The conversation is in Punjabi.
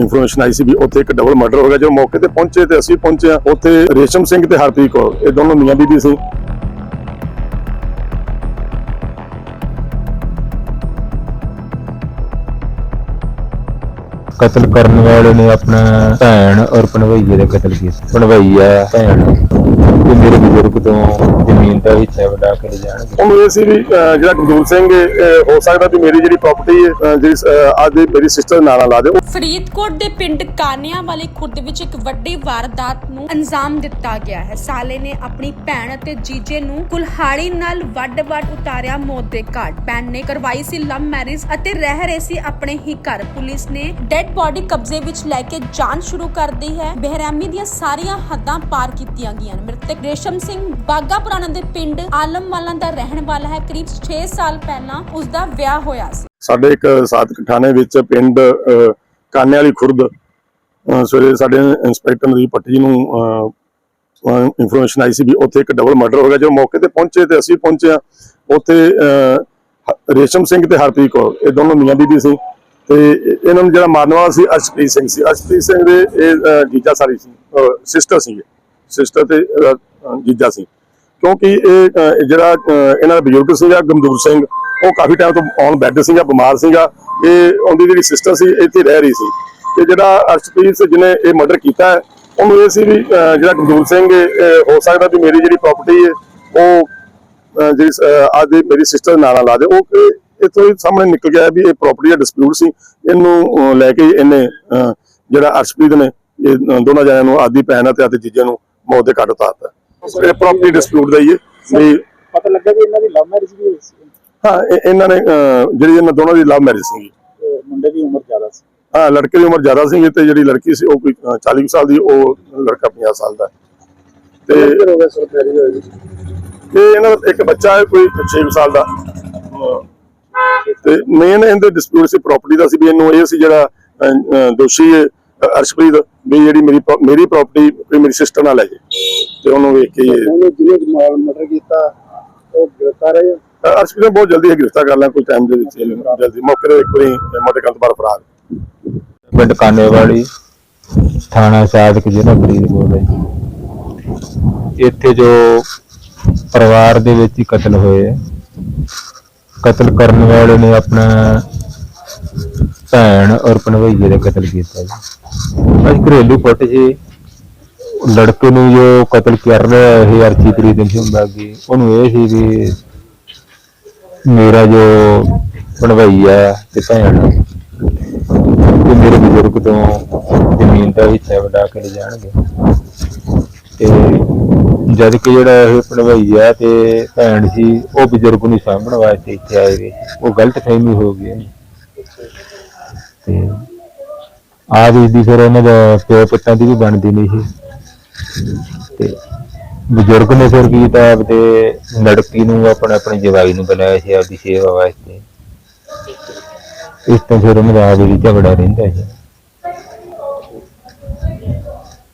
ਇਨਫੋਰਮੇਸ਼ਨ ਆਈ ਸੀ ਵੀ ਉੱਥੇ ਇੱਕ ਡਬਲ ਮਰਡਰ ਹੋ ਗਿਆ। ਜਦੋਂ ਮੌਕੇ ਤੇ ਪਹੁੰਚੇ ਤੇ ਅਸੀਂ ਪਹੁੰਚੇ ਹਾਂ, ਉੱਥੇ ਰੇਸ਼ਮ ਸਿੰਘ ਤੇ ਹਰਪ੍ਰੀਤ ਕੌਰ ਇਹ ਦੋਨੋਂ ਮੀਆਂ ਬੀਬੀ ਸੀ। ਕਤਲ ਕਰਨ ਵਾਲੇ ਨੇ ਆਪਣਾ ਭੈਣ ਔਰ ਭਣਵਈਏ ਦਾ ਕਤਲ ਕੀਤਾ। ਭਣਵਈਆ। ਭੈਣ। ਤੇ ਮੇਰੇ ਬਜ਼ੁਰਗ ਤੋਂ ਜ਼ਮੀਨ ਦਾ ਹਿੱਸਾ ਵਡਾ ਕੇ ਜਾਣਗੇ ਇਹ ਸੀ ਵੀ ਅਹ, ਜਿਹੜਾ ਗੰਦੂਰ ਸਿੰਘ ਇਹ ਹੋ ਸਕਦਾ ਵੀ ਮੇਰੀ ਜਿਹੜੀ ਪ੍ਰਾਪਰਟੀ ਹੈ ਅਹ, ਜਿਹੜੀ ਅਹ, ਅੱਜ ਦੀ ਮੇਰੀ ਸਿਸਟਰ ਨਾਲ ਲਾ ਦੇ ਫਰੀਦਕੋਟ ਦੇ ਪਿੰਡ ਕਾਨਿਆਂ ਵਾਲੇ ਖੁਰਦ ਵਿੱਚ ਇੱਕ ਵੱਡੀ ਵਾਰਦਾਤ ਨੂੰ ਅੰਜਾਮ ਦਿੱਤਾ ਗਿਆ ਹੈ। ਸਾਲੇ ਨੇ ਆਪਣੀ ਭੈਣ ਅਤੇ ਜੀਜੇ ਨੂੰ ਕੁਲਹਾੜੀ ਨਾਲ ਵੱਡ-ਵੱਡ ਉਤਾਰਿਆ ਮੌਤ ਦੇ ਘਾਟ। ਭੈਣ ਨੇ ਕਰਵਾਈ ਸੀ ਲਵ ਮੈਰਿਜ ਅਤੇ ਰਹਿ ਰਹੇ ਸੀ ਆਪਣੇ ਹੀ ਘਰ। ਪੁਲਿਸ ਨੇ ਡੈੱਡ ਬਾਡੀ ਕਬਜ਼ੇ ਵਿੱਚ ਲੈ ਕੇ ਜਾਂਚ ਸ਼ੁਰੂ ਕਰ ਦਿੱਤੀ ਹੈ। ਬਹਿਰਾਮੀ ਦੀਆਂ ਸਾਰੀਆਂ ਹੱਦਾਂ ਪਾਰ ਕੀਤੀਆਂ ਗਈਆਂ ਨੇ। ਮ੍ਰਿਤਕ ਰੇਸ਼ਮ ਸਿੰਘ ਬਾਗਾ ਪੁਰਾਣਾ ਦੇ ਪਿੰਡ ਆਲਮਵਾਲਾ ਦਾ ਰਹਿਣ ਵਾਲਾ ਹੈ। ਕਰੀਬ 6 ਸਾਲ ਪਹਿਲਾਂ ਉਸ ਦਾ ਵਿਆਹ ਹੋਇਆ ਸੀ। ਸਾਡੇ ਇੱਕ ਸਾਧਕ ਥਾਣੇ ਵਿੱਚ ਪਿੰਡ ਕਾਨੇ ਵਾਲੀ ਖੁਰਦ ਸਵੇਰੇ ਸਾਡੇ ਇੰਸਪੈਕਟਰ ਨਦੀਪ ਪੱਟੀ ਨੂੰ ਇਨਫੋਰਮੇਸ਼ਨ ਆਈ ਸੀ ਵੀ ਉੱਥੇ ਇੱਕ ਡਬਲ ਮਰਡਰ ਹੋ ਗਿਆ। ਜਦੋਂ ਮੌਕੇ ਤੇ ਪਹੁੰਚੇ ਤੇ ਅਸੀਂ ਪਹੁੰਚੇ ਉੱਥੇ ਰੇਸ਼ਮ ਸਿੰਘ ਤੇ ਹਰਪ੍ਰੀਤ ਕੌਰ, ਇਹ ਦੋਨੋਂ ਮੀਆਂ ਬੀਬੀ ਸੀ। ਤੇ ਇਹਨਾਂ ਨੂੰ ਜਿਹੜਾ ਮਾਰਨ ਵਾਲਾ ਸੀ ਅਰਸ਼ਪ੍ਰੀਤ ਸਿੰਘ ਸੀ। ਅਰਸ਼ਪ੍ਰੀਤ ਸਿੰਘ ਦੇ, ਇਹ ਜੀਜਾ ਸਾਰੀ ਸੀ ਸਿਸਟਰ ਸੀ ਸਿਸਟਰ ਤੇ ਜੀਜਾ ਸੀ। ਕਿਉਂਕਿ ਇਹ ਜਿਹੜਾ ਇਹਨਾਂ ਦਾ ਬਜ਼ੁਰਗ ਸੀਗਾ ਗਮਦੂਰ ਸਿੰਘ ਉਹ ਕਾਫੀ ਟਾਈਮ ਤੋਂ ਔਨ ਬੈੱਡ ਸੀਗਾ ਬਿਮਾਰ ਸੀਗਾ। ਇਹ ਉਹਦੀ ਜਿਹੜੀ ਸਿਸਟਰ ਸੀ ਇੱਥੇ ਰਹਿ ਰਹੀ ਸੀ। ਤੇ ਜਿਹੜਾ ਅਰਸ਼ਪ੍ਰੀਤ ਸੀ ਜਿਹਨੇ ਇਹ ਮਰਡਰ ਕੀਤਾ ਹੈ, ਉਹਨੂੰ ਇਹ ਸੀ ਵੀ ਜਿਹੜਾ ਗਮਦੂਰ ਸਿੰਘ ਹੋ ਸਕਦਾ ਵੀ ਮੇਰੀ ਜਿਹੜੀ ਪ੍ਰਾਪਰਟੀ ਹੈ ਉਹ ਜਿਹੜੀ ਅਹ, ਮੇਰੀ ਸਿਸਟਰ ਨਾਲ ਲਾ ਦੇ। ਉਹ ਕਿ ਇੱਥੋਂ ਹੀ ਸਾਹਮਣੇ ਨਿਕਲ ਗਿਆ ਵੀ ਇਹ ਪ੍ਰਾਪਰਟੀ ਦਾ ਡਿਸਪਿਊਟ ਸੀ। ਇਹਨੂੰ ਲੈ ਕੇ ਇਹਨੇ ਅਹ, ਜਿਹੜਾ ਅਰਸ਼ਪ੍ਰੀਤ ਨੇ ਇਹ ਦੋਨਾਂ ਜਣਿਆਂ ਨੂੰ ਆਦੀ ਭੈਣ ਅਤੇ ਆਦੀ ਜੀਜੇ ਨੂੰ ਮੌਤ ਦੇ ਘਾਟ ਉਤਾਰਤਾ। ਇਹ ਪ੍ਰਾਪਰਟੀ ਡਿਸਪਿਊਟ ਦਾ ਹੀ ਹੈ। ਵੀ ਪਤਾ ਲੱਗਾ ਵੀ ਇਹਨਾਂ ਦੀ ਲਵ ਮੈਰਿਜ ਵੀ ਹੋਈ ਸੀ। ਹਾਂ ਇਹ- ਇਹਨਾਂ ਨੇ ਜਿਹੜੀ ਇਹਨਾਂ ਦੋਨਾਂ ਦੀ ਲਵ ਮੈਰਿਜ ਤੇ ਮੁੰਡੇ ਦੀ ਉਮਰ ਜ਼ਿਆਦਾ ਸੀ। ਹਾਂ ਲੜਕੇ ਦੀ ਉਮਰ ਜ਼ਿਆਦਾ ਸੀ ਤੇ ਜਿਹੜੀ ਲੜਕੀ ਸੀ ਉਹ ਕੋਈ ਅਹ, 40 ਕੁ ਸਾਲ ਦੀ ਉਹ ਲੜਕਾ 50 ਸਾਲ ਦਾ। ਤੇ ਤੇ ਇਹਨਾਂ ਦਾ ਇੱਕ ਬੱਚਾ ਹੈ ਕੋਈ 6 ਸਾਲ ਦਾ। ਤੇ ਮੇਨ ਇਹਦੇ ਡਿਸਪਿਊਟ ਸੀ ਪ੍ਰਾਪਰਟੀ ਦਾ ਸੀ ਵੀ ਇਹਨੂੰ ਇਹ ਸੀ ਜਿਹੜਾ ਦੋਸ਼ੀ ਅਰਸ਼ਪ੍ਰੀਤ ਵੀ ਜਿਹੜੀ ਮੇਰੀ ਮੇਰੀ ਪ੍ਰਾਪਰਟੀ ਮੇਰੀ ਸਿਸਟਰ ਨਾਲ ਲੈ ਜੇ। ਤੇ ਉਹਨੂੰ ਵੇਖ ਕੇ ਇਹ- ਉਹਨੇ ਜਿਹਨੇ ਮਾਲ ਮਰਡਰ ਕੀਤਾ ਉਹ ਗ੍ਰਿਫਤਾਰ ਹੈ ਅਹ, ਅਰਸ਼ਪ੍ਰੀਤ ਨੂੰ ਬਹੁਤ ਜਲਦੀ ਹੀ ਗ੍ਰਿਫਤਾਰ ਕਰ ਲਿਆ ਕੋਈ ਟਾਈਮ ਦੇ ਵਿੱਚ ਜਲਦੀ। ਮੌਕੇ ਤੇ ਇੱਕ ਵਾਰੀ ਮੋਟੇ ਕੰਤ ਬਾਰ ਫਰਾਰ। ਪਿੰਡ ਕਾਨੇ ਵਾਲੀ ਥਾਣਾ ਸਾਦਕ ਜ਼ਿਲ੍ਹਾ ਫਰੀਦਕੋਟ। ਹੈ ਜੀ। ਇੱਥੇ ਜੋ ਪਰਿਵਾਰ ਦੇ ਵਿੱਚ ਹੀ ਕਤਲ ਹੋਏ ਹੈ ਕਤਲ ਕਰਨ ਵਾਲੇ ਨੇ ਆਪਣਾ ਭੈਣ ਔਰ ਭਣਵਈਏ ਦਾ ਕਤਲ ਕੀਤਾ ਜੀ। ਅੱਜ ਘਰੇਲੂ ਪੁੱਟ ਜੀ। ਲੜਕੇ ਨੂੰ ਜੋ ਕਤਲ ਕਰ ਰਿਹਾ ਇਹ ਅਰਚੀਪ੍ਰੀਤ ਸਿੰਘ ਬਾਗੀ ਉਹਨੂੰ ਇਹ ਸੀ ਵੀ ਮੇਰਾ ਜੋ ਭਣਵਈਆ ਤੇ ਭੈਣ ਤੇ ਮੇਰੇ ਬਜ਼ੁਰਗ ਤੋਂ ਜ਼ਮੀਨ ਦਾ ਹਿੱਸਾ ਵਡਾ ਕੇ ਲੈ ਜਾਣਗੇ। ਤੇ ਜਦ ਕਿ ਜਿਹੜਾ ਇਹ ਭਣਵਈਆ ਤੇ ਭੈਣ ਸੀ, ਉਹ ਬਜ਼ੁਰਗ ਨੂੰ ਸਾਂਭਣ ਵਾਸਤੇ ਇੱਥੇ ਆਏ ਵੇ। ਉਹ ਗਲਤ ਫਹਿਮੀ ਹੋ ਗਈ ਤੇ ਆਦ ਦੀ ਫਿਰ ਉਹਨਾਂ ਦਾ ਪਿਓ ਪੁੱਤਾਂ ਦੀ ਵੀ ਬਣਦੀ ਨਹੀਂ ਸੀ। ਤੇ ਬਜ਼ੁਰਗ ਨੇ ਫਿਰ ਕੀਤਾ ਆਪਦੇ ਲੜਕੀ ਨੂੰ ਆਪਣੇ ਆਪਣੇ ਜਵਾਈ ਨੂੰ ਬੁਲਾਇਆ ਸੀ ਆਪਦੀ ਸੇਵਾ ਵਾਸਤੇ। ਇਸ ਤੋਂ ਫਿਰ ਉਹਨਾਂ ਦਾ ਆਪ ਝਗੜਾ ਰਹਿੰਦਾ ਸੀ।